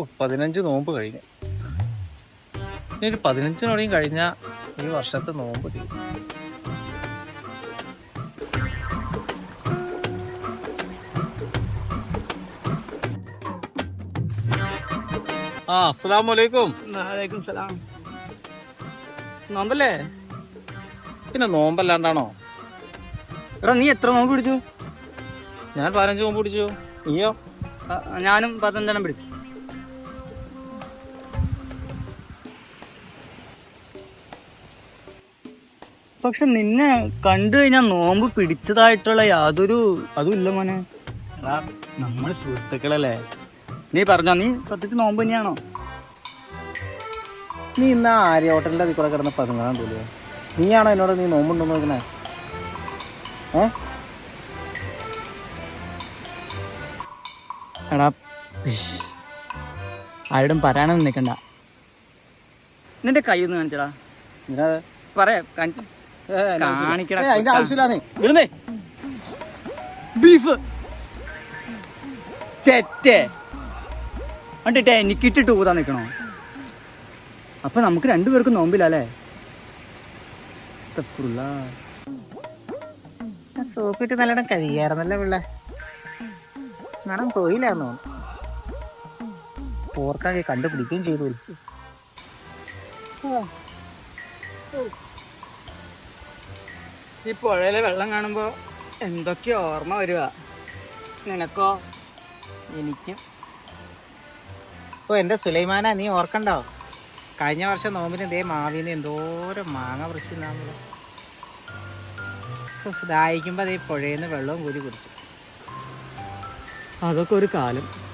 ഓ പതിനഞ്ച് നോമ്പ് കഴിഞ്ഞു. ഇനി ഒരു പതിനഞ്ചിനോടെയും കഴിഞ്ഞ ഈ വർഷത്തെ നോമ്പ് തീരും. ആ അസ്സലാമു അലൈക്കും വാലേക്കും സലാം. നോമ്പല്ലേ? പിന്നെ നോമ്പല്ലാണ്ടാണോ? എടാ നീ എത്ര നോമ്പ് പിടിച്ചു? ഞാൻ പതിനഞ്ച് നോമ്പ് പിടിച്ചു. നീയോ? ഞാനും പതിനഞ്ചെണ്ണം പിടിച്ചു. പക്ഷെ നിന്നെ കണ്ടു കഴിഞ്ഞാൽ നോമ്പ് പിടിച്ചതായിട്ടുള്ള യാതൊരു അതും ഇല്ല മോനെ. എടാ നമ്മൾ സുഹൃത്തുക്കളല്ലേ? നീ പറഞ്ഞോ നീ സത്യത്തിൽ നോമ്പ് തന്നെയാണോ? നീ ഇന്ന് ആര്യ ഹോട്ടലിന്റെ അതിൽ കൂടെ കിടന്ന് പതുങ്ങാൻ തോന്നിയോ നീയാണോ എന്നോട് നീ നോമ്പുണ്ടോ നോക്കണേ ഏ? എടാ. ആരോടും പറയാനൊന്നും നിൽക്കണ്ട നിന്റെ കൈ ഒന്ന് കാണിച്ചടാ. പറയാ കാണിച്ചു. ഏ, അതിന്റെ ആവശ്യമില്ല. കാണിക്കടാ, ഏ, അതിന്റെ നീ ഇടുന്നേ. ബീഫ്. സെറ്റ്. കണ്ടിട്ടേ എനിക്കിട്ടിട്ട് ഊതാൻ നിൽക്കണോ? അപ്പൊ നമുക്ക് രണ്ടുപേർക്കും നോമ്പില്ലല്ലേ? സോപ്പിട്ട് നല്ലോണം കഴിയാറുന്നല്ലേ പിള്ളേ? മണം പോയില്ലായിരുന്നോ പോർക്കാകെ കണ്ടുപിടിക്കുകയും ചെയ്തു. ഈ പുഴയിലെ വെള്ളം കാണുമ്പോ എന്തൊക്കെ ഓർമ്മ വരിക? നിനക്കോ? എനിക്കും. ഓ എന്റെ സുലൈമാന നീ ഓർക്കണ്ടോ? കഴിഞ്ഞ വർഷം നോമ്പിന് ഇതേ മാവിന്ന് എന്തോരം മാങ്ങ വൃക്ഷ നമ്മൾ ദാഹിക്കുമ്പോ അതേ പുഴയിൽ നിന്ന് വെള്ളവും കൂടി കുടിച്ചു. അതൊക്കെ ഒരു കാലം.